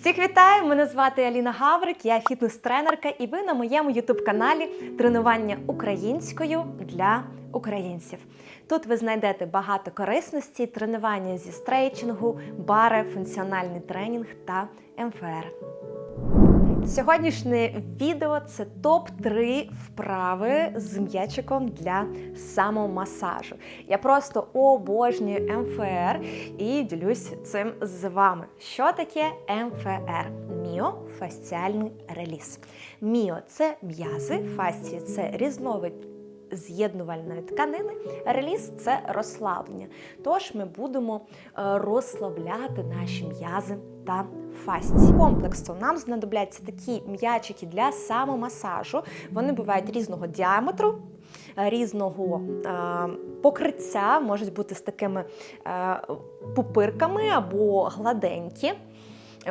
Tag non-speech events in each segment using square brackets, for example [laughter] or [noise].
Всіх вітаю! Мене звати Аліна Гаврик, я фітнес-тренерка, і ви на моєму ютуб-каналі Тренування українською для українців. Тут ви знайдете багато корисності, тренування зі стрейчингу, бари, функціональний тренінг та МФР. Сьогоднішнє відео це топ-3 вправи з м'ячиком для самомасажу. Я просто обожнюю МФР і ділюсь цим з вами. Що таке МФР? Міофасціальний реліз. Міо це м'язи, фасції це різновид з'єднувальної тканини, реліз це розслаблення. Тож ми будемо е, розслабляти наші м'язи та фасції. Комплексу нам знадобляться такі м'ячики для самомасажу. Вони бувають різного діаметру, різного е, покриття, можуть бути з такими е, пупирками або гладенькі.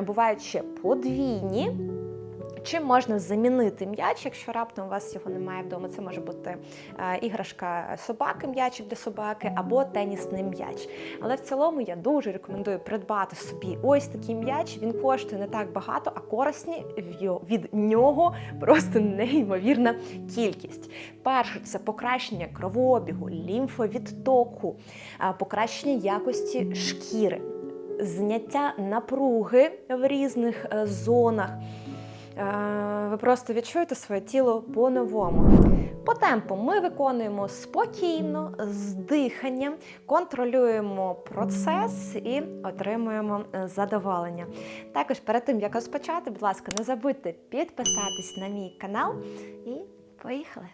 Бувають ще подвійні. Чим можна замінити м'яч, якщо раптом у вас його немає вдома? Це може бути е, іграшка собаки, м'ячик для собаки або тенісний м'яч. Але в цілому я дуже рекомендую придбати собі ось такий м'яч. Він коштує не так багато, а корисні від нього просто неймовірна кількість. Перше це покращення кровообігу, лімфовідтоку, е, покращення якості шкіри, зняття напруги в різних е, зонах. Е, ви просто відчуєте своє тіло по-новому. По темпу ми виконуємо спокійно, з диханням, контролюємо процес і отримуємо е, задоволення. Також перед тим, як розпочати, будь ласка, не забудьте підписатись на мій канал і поїхали!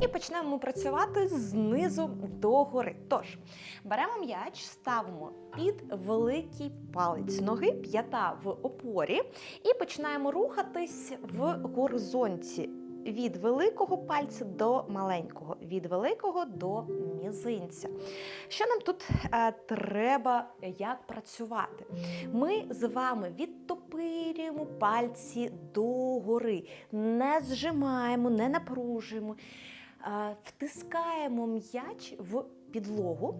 І почнемо працювати знизу до гори. Тож, беремо м'яч, ставимо під великий палець ноги, п'ята в опорі, і починаємо рухатись в горизонті. Від великого пальця до маленького, від великого до мізинця. Що нам тут е, треба як працювати? Ми з вами відтопирюємо пальці догори, не зжимаємо, не напружуємо. Втискаємо м'яч в підлогу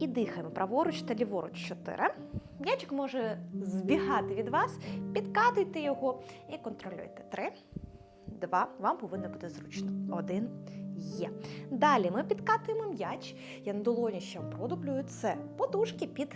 і дихаємо праворуч та ліворуч. Чотири. М'ячик може збігати від вас, підкатуйте його і контролюйте. Три, два. Вам повинно бути зручно. Один. Є. Далі ми підкатуємо м'яч. Я на долоні ще продублюю. Це подушки під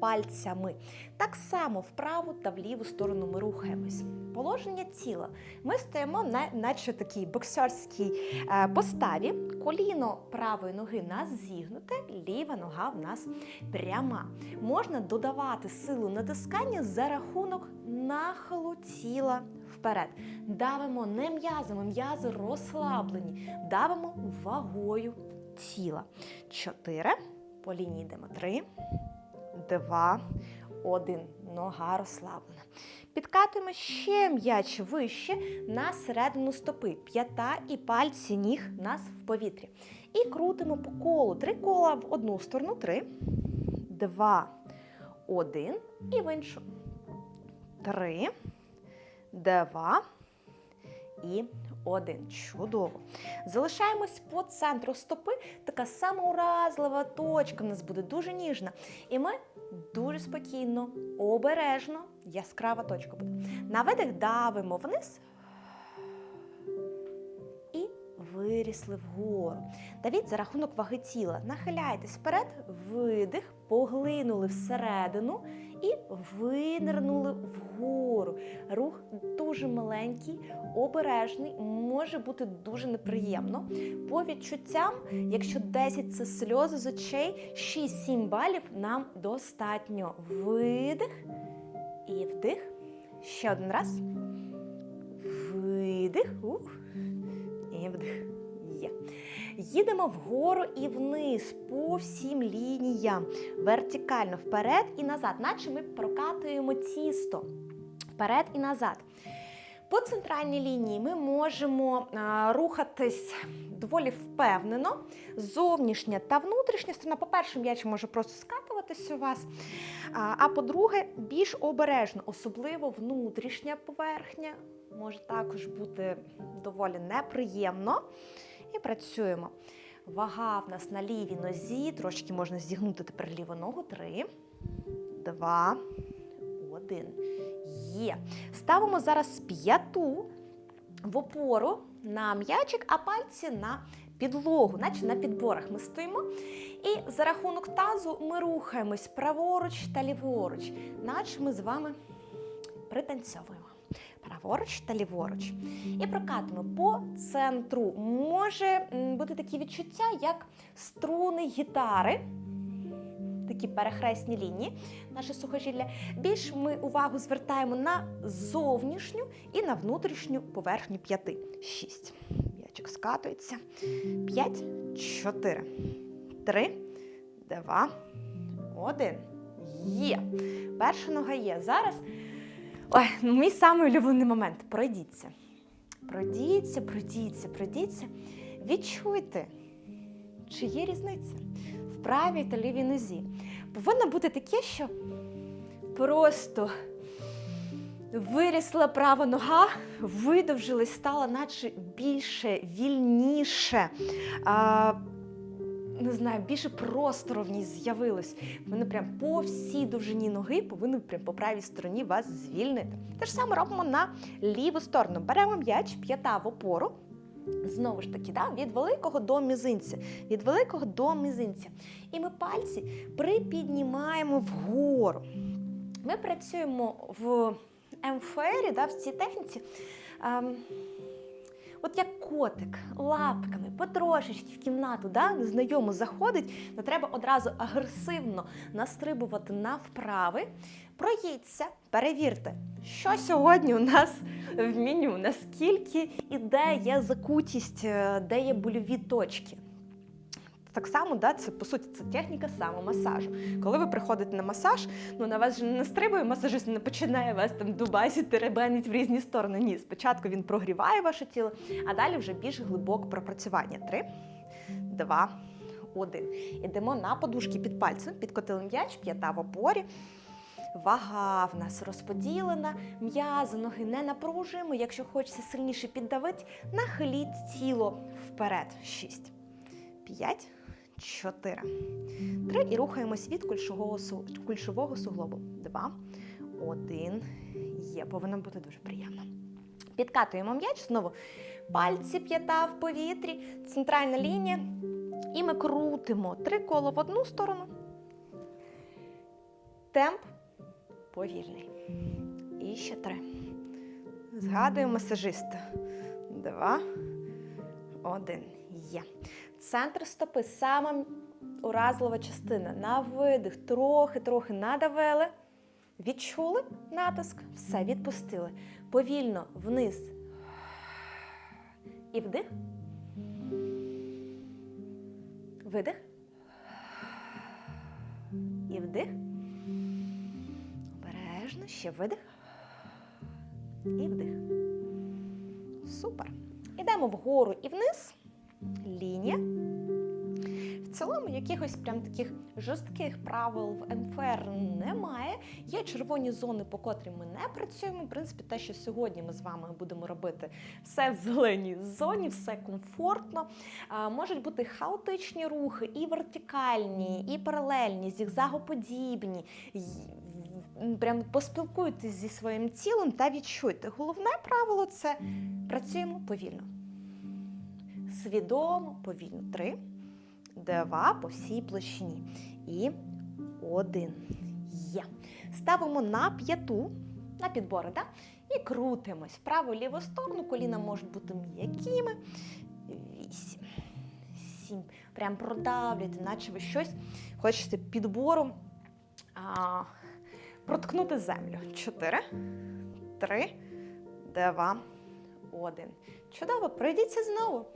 пальцями. Так само вправу та в ліву сторону ми рухаємось. Положення тіла. Ми стоїмо на наче такій боксерській е, поставі. Коліно правої ноги нас зігнуте, ліва нога в нас пряма. Можна додавати силу натискання за рахунок нахилу тіла вперед. Давимо не м'язами, м'язи розслаблені. Давимо вагою тіла. Чотири. По лінії йдемо. Три два, один. Нога розслаблена. Підкатуємо ще м'яч вище на середину стопи. П'ята і пальці ніг нас в повітрі. І крутимо по колу. Три кола в одну сторону. Три, два, один. І в іншу. Три, два і один. Чудово. Залишаємось по центру стопи. Така самоуразлива точка у нас буде дуже ніжна. І ми дуже спокійно, обережно, яскрава точка буде. На видих давимо вниз і вирісли вгору. Давіть за рахунок ваги тіла. Нахиляйтесь вперед, видих, поглинули всередину винирнули вгору. Рух дуже маленький, обережний, може бути дуже неприємно. По відчуттям, якщо 10 це сльози з очей, 6-7 балів нам достатньо. Видих і вдих. Ще один раз. Видих. Ух. І вдих. Є. Їдемо вгору і вниз по всім лініям. Вертикально вперед і назад, наче ми прокатуємо тісто. Вперед і назад. По центральній лінії ми можемо а, рухатись доволі впевнено. Зовнішня та внутрішня сторона. По-перше, м'яч може просто скатуватись у вас. А, а по-друге, більш обережно, особливо внутрішня поверхня може також бути доволі неприємно. І працюємо. Вага в нас на лівій нозі. Трошки можна зігнути тепер ліву ногу. Три, два, один. Є. Ставимо зараз п'яту в опору на м'ячик, а пальці на підлогу, наче на підборах ми стоїмо. І за рахунок тазу ми рухаємось праворуч та ліворуч, наче ми з вами пританцьовуємо. Праворуч та ліворуч. І прокатимо по центру. Може бути такі відчуття, як струни гітари. Такі перехресні лінії, наше сухожилля. Більш ми увагу звертаємо на зовнішню і на внутрішню поверхню п'яти. Шість. М'ячик скатується. П'ять, чотири, три, два, один. Є. Перша нога є. Зараз. Ой, ну мій самий улюблений момент. Пройдіться. Пройдіться, пройдіться, пройдіться. Відчуйте, чи є різниця в правій та лівій нозі. Повинно бути таке, що просто вирісла права нога, видовжилась, стала наче більше, вільніше. А, не знаю, більше простору в ній з'явилось. Вони прям по всій довжині ноги повинні прям по правій стороні вас звільнити. Те ж саме робимо на ліву сторону. Беремо м'яч, п'ята в опору. Знову ж таки, да, від великого до мізинця. Від великого до мізинця. І ми пальці припіднімаємо вгору. Ми працюємо в МФРі, да, в цій техніці. ем, От як котик лапками потрошечки в кімнату, да, незнайомо заходить, то треба одразу агресивно настрибувати на вправи. Проїдьте, перевірте, що сьогодні у нас в меню, наскільки і де є закутість, е, де є больові точки. Так само, да, це по суті це техніка самомасажу. Коли ви приходите на масаж, ну на вас же не настрибує масажист, не починає вас там дубасити, ребенить в різні сторони. Ні, спочатку він прогріває ваше тіло, а далі вже більш глибоке пропрацювання. Три, два, один. Ідемо на подушки під пальцем, підкотили м'яч, п'ята в опорі. Вага в нас розподілена, м'язи ноги не напружуємо. Якщо хочеться сильніше піддавити, нахиліть тіло вперед. Шість, п'ять, чотири, три. І рухаємось від кульшового, кульшового суглобу. Два, один. Є, повинно бути дуже приємно. Підкатуємо м'яч, знову пальці п'ята в повітрі, центральна лінія. І ми крутимо три кола в одну сторону. Темп повільний. І ще три. Згадуємо масажиста. Два, один. Є. Центр стопи сама уразлива частина. На видих трохи-трохи надавили. Відчули натиск, все, відпустили. Повільно вниз. І вдих. Видих. І вдих. Обережно, ще видих. І вдих. Супер. Ідемо вгору і вниз. Лінія. В цілому якихось прям таких жорстких правил в МФР немає. Є червоні зони, по котрим ми не працюємо. В принципі, те, що сьогодні ми з вами будемо робити, все в зеленій зоні, все комфортно. А, можуть бути хаотичні рухи, і вертикальні, і паралельні, зігзагоподібні. Прям поспілкуйтесь зі своїм тілом та відчуйте. Головне правило це працюємо повільно. Свідомо, повільно. Три, два по всій площині. І один. Є. Ставимо на п'яту, на підбори, да? і крутимось. В праву ліву сторону, коліна можуть бути м'якими. Вісім. Сім. Прям продавлюйте, наче ви щось хочете підбору а, проткнути землю. Чотири, три, два, один. Чудово, пройдіться знову.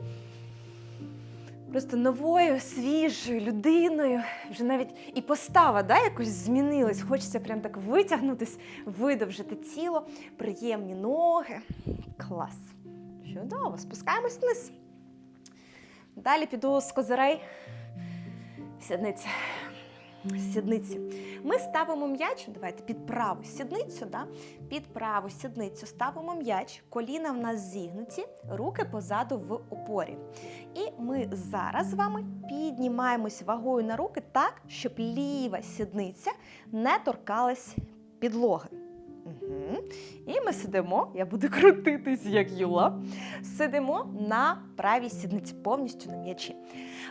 Просто новою, свіжою людиною. Вже навіть і постава да, якось змінилась. Хочеться прям так витягнутись, видовжити тіло, приємні ноги. Клас. Чудово, спускаємось вниз. Далі піду з козирей. Сідниця. Сідниці. Ми ставимо м'яч, давайте під праву сідницю, да? під праву сідницю ставимо м'яч, коліна в нас зігнуті, руки позаду в опорі. І ми зараз з вами піднімаємось вагою на руки так, щоб ліва сідниця не торкалась підлоги. Угу. І ми сидимо, я буду [laughs] крутитись, як юла. Сидимо на правій сідниці, повністю на м'ячі.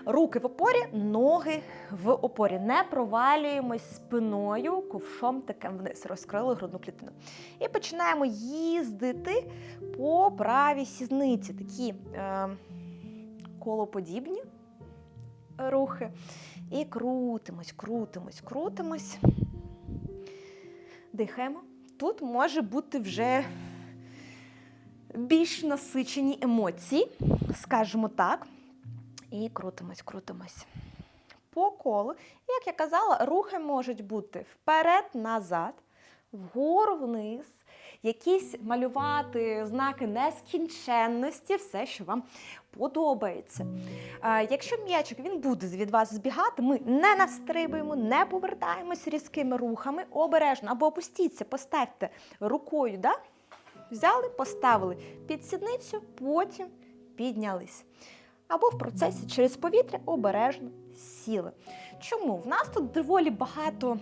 Руки в опорі, ноги в опорі. Не провалюємось спиною, ковшом таким вниз, розкрили грудну клітину. І починаємо їздити по правій сідниці. Такі е, колоподібні рухи. І крутимось, крутимось, крутимось. Дихаємо. Тут може бути вже більш насичені емоції, скажімо так. І крутимось, крутимось. По колу. Як я казала, рухи можуть бути вперед-назад, вгору вниз, якісь малювати знаки нескінченності, все, що вам подобається. Якщо м'ячик він буде від вас збігати, ми не настрибуємо, не повертаємось різкими рухами, обережно або опустіться, поставте рукою, да? взяли, поставили під сідницю, потім піднялись. Або в процесі через повітря обережно сіли. Чому? В нас тут доволі багато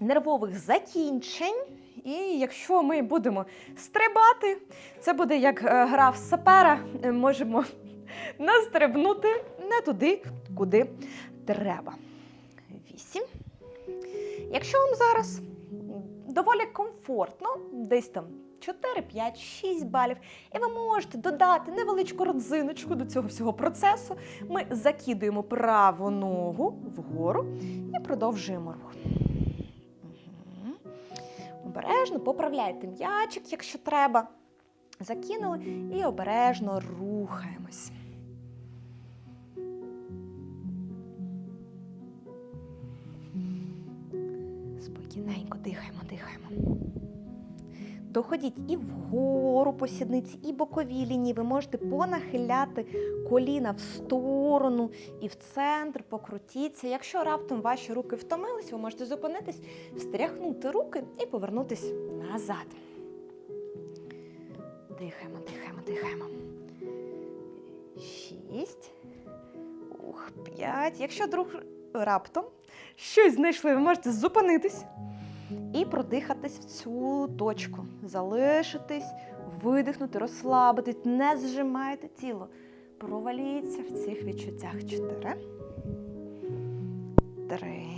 нервових закінчень. І якщо ми будемо стрибати, це буде як е, гра в сапера, е, можемо [laughs] настрибнути не туди, куди треба. Вісім. Якщо вам зараз доволі комфортно, десь там 4, 5, 6 балів, і ви можете додати невеличку родзиночку до цього всього процесу, ми закидуємо праву ногу вгору і продовжуємо рух. Обережно поправляйте м'ячик, якщо треба. Закинули і обережно рухаємось. Спокійненько дихаємо, дихаємо. Доходіть і вгору по сідниці, і бокові лінії. Ви можете понахиляти коліна в сторону і в центр, покрутіться. Якщо раптом ваші руки втомились, ви можете зупинитись, встряхнути руки і повернутись назад. Дихаємо, дихаємо, дихаємо. Шість. Ух, п'ять. Якщо друг раптом щось знайшли, ви можете зупинитись і продихатись в цю точку. Залишитись, видихнути, розслабитись, не зжимайте тіло. Проваліться в цих відчуттях. Чотири. Три.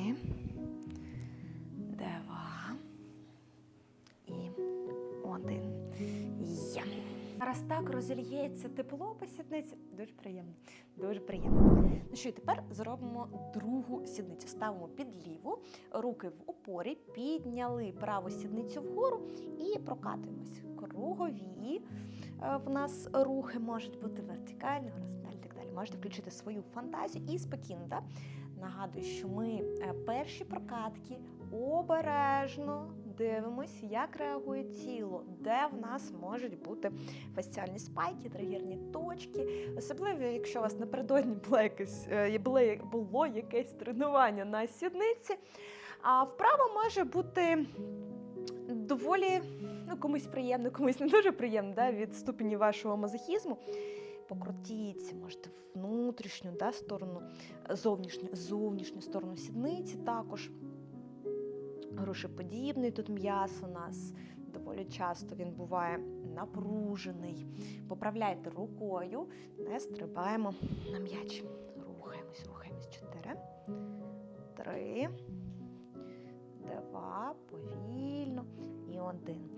Зараз так розільється тепло по сідниці. Дуже приємно. Дуже приємно. Ну що, і тепер зробимо другу сідницю. Ставимо під ліву, руки в опорі, підняли праву сідницю вгору і прокатуємось. Кругові е, в нас рухи можуть бути вертикальні, горизонтальні і так далі. Можете включити свою фантазію і спокійно. Да? Нагадую, що ми е, перші прокатки обережно дивимось, як реагує тіло, де в нас можуть бути фасціальні спайки, тригерні точки. Особливо, якщо у вас напередодні було якесь, е, було, якесь тренування на сідниці. А вправа може бути доволі ну, комусь приємно, комусь не дуже приємно да, від ступені вашого мазохізму. Покрутіться, можете внутрішню да, сторону, зовнішню, зовнішню сторону сідниці також. Грушеподібний тут м'яс у нас доволі часто він буває напружений. Поправляйте рукою, не стрибаємо на м'яч. Рухаємось, рухаємось. Чотири, три, два, повільно і один.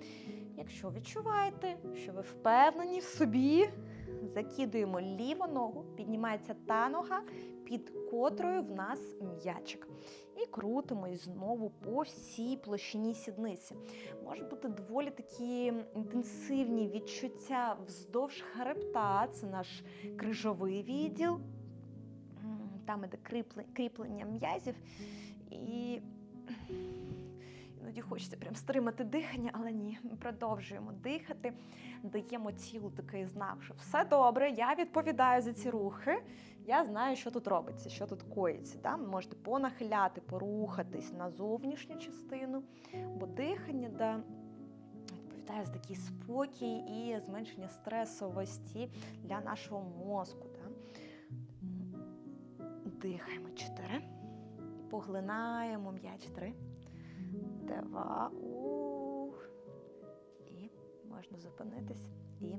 Якщо відчуваєте, що ви впевнені в собі, закидуємо ліву ногу, піднімається та нога, під котрою в нас м'ячик. І крутимось знову по всій площині сідниці. Можуть бути доволі такі інтенсивні відчуття вздовж хребта, це наш крижовий відділ, там іде кріплення м'язів. І іноді хочеться прям стримати дихання, але ні, ми продовжуємо дихати, даємо тілу такий знак, що все добре, я відповідаю за ці рухи. Я знаю, що тут робиться, що тут коїться. Да? Можете понахиляти, порухатись на зовнішню частину, бо дихання да, відповідає за такий спокій і зменшення стресовості для нашого мозку. Да? Дихаємо чотири. Поглинаємо м'яч три. Два. Ух. можна зупинитись. І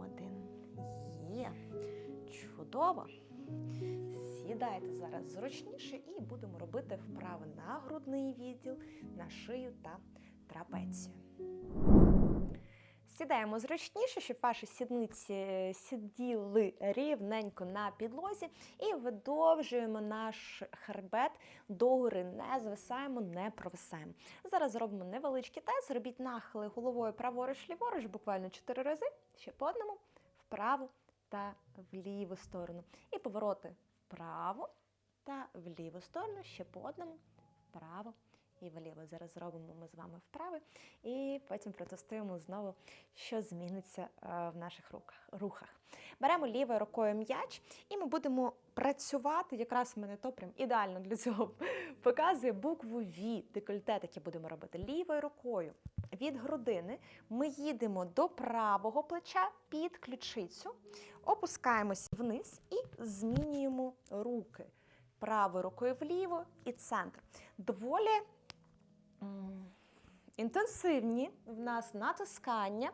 один. Є. Чудово. Сідайте зараз зручніше і будемо робити вправи на грудний відділ, на шию та трапецію. Сідаємо зручніше, щоб ваші сідниці е, сиділи рівненько на підлозі, і видовжуємо наш хребет догори, не звисаємо, не провисаємо. Зараз зробимо невеличкий тест, робіть нахили головою праворуч, ліворуч, буквально 4 рази, ще по одному, вправо та в ліву сторону. І повороти вправо та в ліву сторону, ще по одному, вправо і вліво. Зараз зробимо ми з вами вправи, і потім протестуємо знову, що зміниться е, в наших руках, рухах. Беремо лівою рукою м'яч, і ми будемо працювати. Якраз в мене то прям ідеально для цього показує букву V, декольте таке будемо робити лівою рукою. Від грудини ми їдемо до правого плеча під ключицю, опускаємось вниз і змінюємо руки правою рукою вліво і центр. Доволі інтенсивні в нас натискання.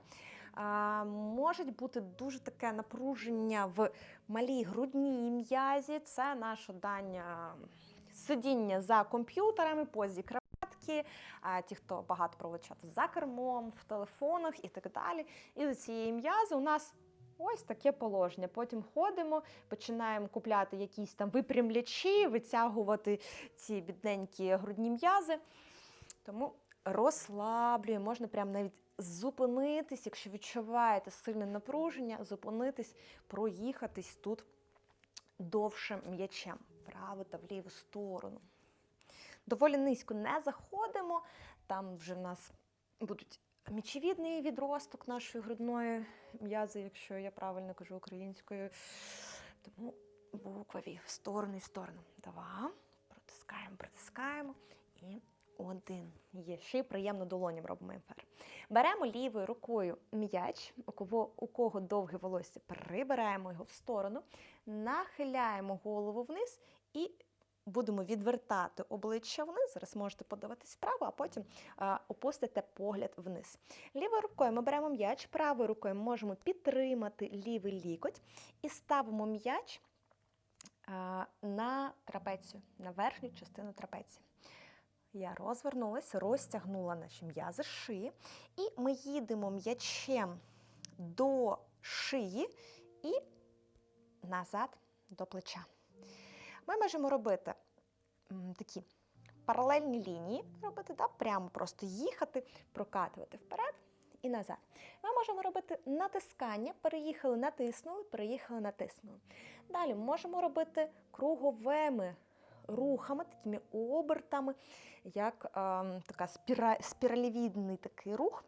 Можуть бути дуже таке напруження в малій грудній м'язі. Це наше дання сидіння за комп'ютерами, позі кроватки, ті, хто багато проводить за кермом, в телефонах і так далі. І до цієї м'язи у нас Ось таке положення. Потім ходимо, починаємо купляти якісь там випрямлячі, витягувати ці бідненькі грудні м'язи. Тому розслаблюємо, можна прямо навіть зупинитись, якщо відчуваєте сильне напруження, зупинитись, проїхатись тут довше м'ячем, вправо та в ліву сторону. Доволі низько не заходимо, там вже в нас будуть мічевідний відросток нашої грудної м'язи, якщо я правильно кажу українською. Тому букваві в сторону і в сторону. Два. Протискаємо, протискаємо. І один. Є. Й приємно долоням робимо МФР. Беремо лівою рукою м'яч, у кого, у кого довге волосся, прибираємо його в сторону, нахиляємо голову вниз і будемо відвертати обличчя вниз. Зараз можете подивитись вправо, а потім а, опустите погляд вниз. Лівою рукою ми беремо м'яч, правою рукою можемо підтримати лівий лікоть і ставимо м'яч на трапецію, на верхню частину трапеції. Я розвернулася, розтягнула наші м'язи шиї, і ми їдемо м'ячем до шиї і назад до плеча. Ми можемо робити такі паралельні лінії, робити, да, прямо просто їхати, прокатувати вперед і назад. Ми можемо робити натискання, переїхали, натиснули, переїхали, натиснули. Далі можемо робити круговими рухами, такими обертами, як е, така спіра, спіралівідний такий рух,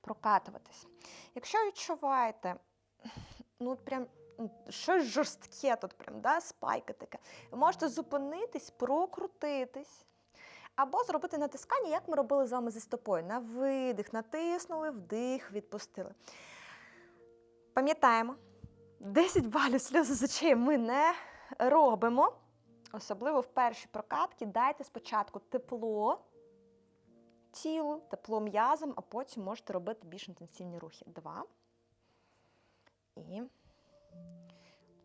прокатуватись. Якщо відчуваєте, ну прям щось жорстке тут, прям, да, спайка таке, ви можете зупинитись, прокрутитись. Або зробити натискання, як ми робили з вами зі стопою. На видих, натиснули, вдих, відпустили. Пам'ятаємо, 10 балів сльози з очей ми не робимо. Особливо в першій прокатці дайте спочатку тепло тілу, тепло м'язам, а потім можете робити більш інтенсивні рухи. Два. І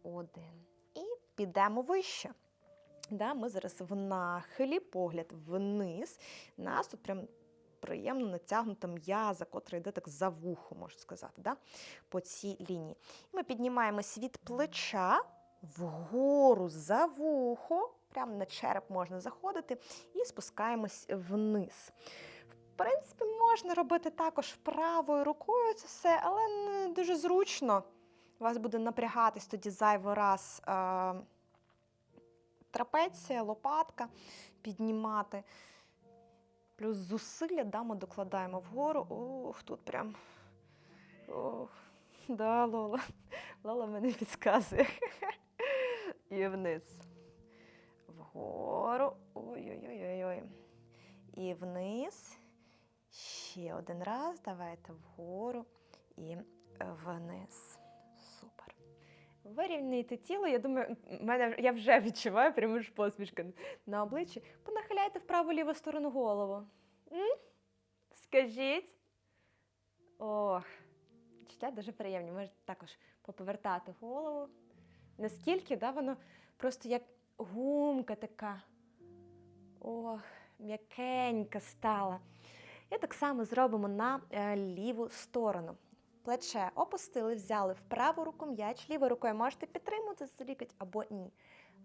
один. І підемо вище. Да, ми зараз в нахилі, погляд вниз. Нас тут прям приємно натягнута м'яза, котра йде так за вухо, можна сказати, да, по цій лінії. Ми піднімаємось від плеча вгору за вухо, прямо на череп можна заходити, і спускаємось вниз. В принципі, можна робити також правою рукою це все, але не дуже зручно. У вас буде напрягатись тоді зайвий раз. Е- трапеція, лопатка піднімати. Плюс зусилля да, ми докладаємо вгору. Ох, тут прям. Ох, да, Лола. Лола мене підказує. І вниз. Вгору. Ой-ой-ой-ой. І вниз. Ще один раз. Давайте вгору і вниз. Супер. Вирівняйте тіло, я думаю, мене, я вже відчуваю прямо ж посмішка на обличчі. Понахиляйте в праву ліву сторону голову. М? Скажіть. Ох, відчуття дуже приємні. Можете також поповертати голову. Наскільки да, воно просто як гумка така. Ох, м'якенька стала. І так само зробимо на е, ліву сторону. Плече опустили, взяли в праву руку м'яч, лівою рукою можете підтримувати за лікоть або ні.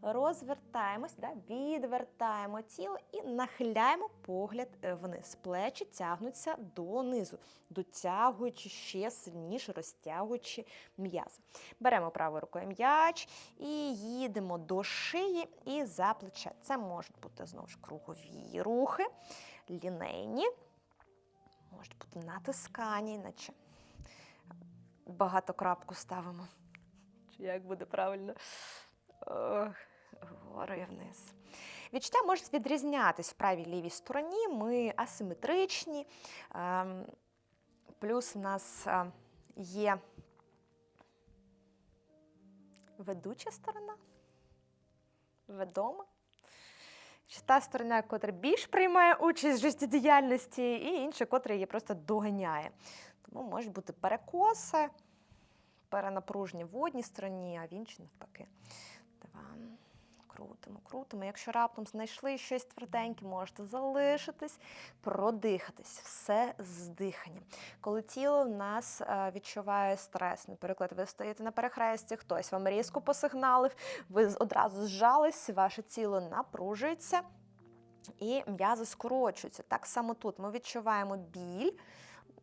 Розвертаємось, да, відвертаємо тіло і нахиляємо погляд е, вниз. Плечі тягнуться донизу, дотягуючи ще сильніше, розтягуючи м'язи. Беремо правою рукою м'яч і їдемо до шиї і за плече. Це можуть бути знову ж кругові рухи, лінейні, можуть бути натискання, наче багато крапку ставимо. Як буде правильно? Ох, вгору і вниз. Відчуття можуть відрізнятись в правій лівій стороні. Ми асиметричні. ем, Плюс у нас е, є ведуча сторона, ведома. Чи та сторона, яка більш приймає участь в життєдіяльності, і інша, котра її просто доганяє. Тому можуть бути перекоси, перенапруження в одній стороні, а в іншій навпаки. Два. Крутимо, крутимо. Якщо раптом знайшли щось тверденьке, можете залишитись, продихатись. Все з диханням. Коли тіло в нас е, відчуває стрес, наприклад, ви стоїте на перехресті, хтось вам різко посигналив, ви одразу зжались, ваше тіло напружується і м'язи скорочуються. Так само тут ми відчуваємо біль,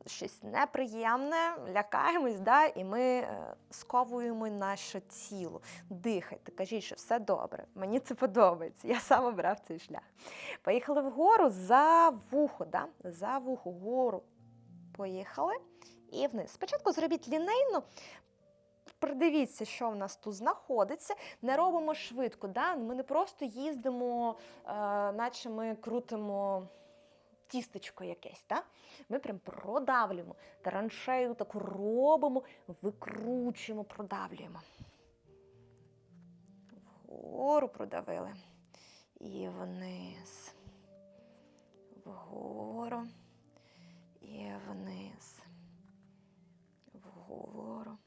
щось неприємне, лякаємось, да, і ми е, сковуємо наше тіло. Дихайте, кажіть, що все добре. Мені це подобається. Я сам обрав цей шлях. Поїхали вгору за вухо, да? за вухо, вгору. Поїхали і вниз. Спочатку зробіть лінейно. Придивіться, що в нас тут знаходиться. Не робимо швидко. Да? Ми не просто їздимо, е, наче ми крутимо тістечко якесь. Да? Ми прям продавлюємо. Траншею таку робимо, викручуємо, продавлюємо. Вгору продавили. І вниз. Вгору. І вниз. Вгору.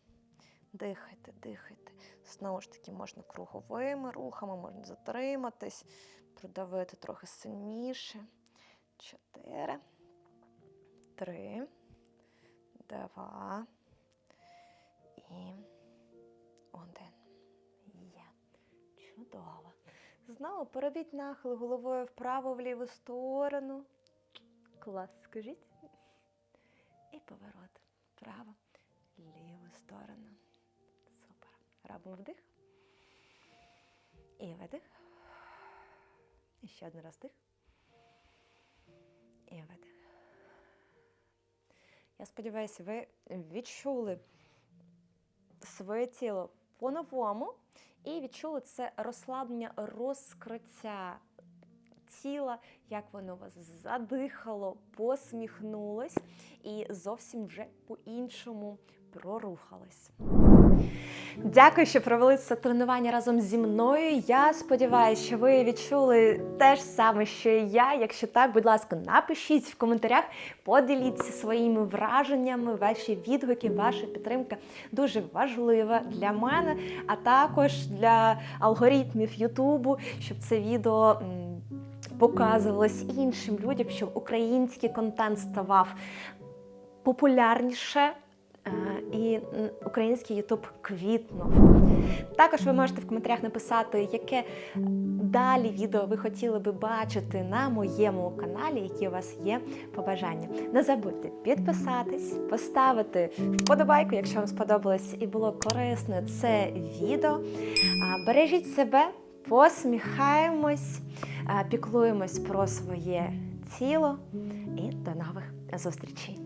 Дихайте, дихайте. Знову ж таки, можна круговими рухами, можна затриматись, продавити трохи сильніше. Чотири. Три. Два. І один. Є. Чудово. Знову поробіть нахил головою вправо в ліву сторону. Клас, скажіть. І поворот. Вправо, ліву сторону. Супер. Робимо вдих. І видих. І ще один раз вдих. І видих. Я сподіваюся, ви відчули своє тіло по-новому і відчули це розслаблення, розкриття тіла, як воно вас задихало, посміхнулось і зовсім вже по-іншому прорухалось. Дякую, що провели це тренування разом зі мною. Я сподіваюся, що ви відчули те ж саме, що і я. Якщо так, будь ласка, напишіть в коментарях, поділіться своїми враженнями, ваші відгуки, ваша підтримка дуже важлива для мене, а також для алгоритмів Ютубу, щоб це відео показувалось іншим людям, щоб український контент ставав популярніше. Е, І український Ютуб квітнув. Також ви можете в коментарях написати, яке далі відео ви хотіли би бачити на моєму каналі, які у вас є побажання. Не забудьте підписатись, поставити вподобайку, якщо вам сподобалось і було корисно це відео. Бережіть себе, посміхаємось, піклуємось про своє тіло і до нових зустрічей.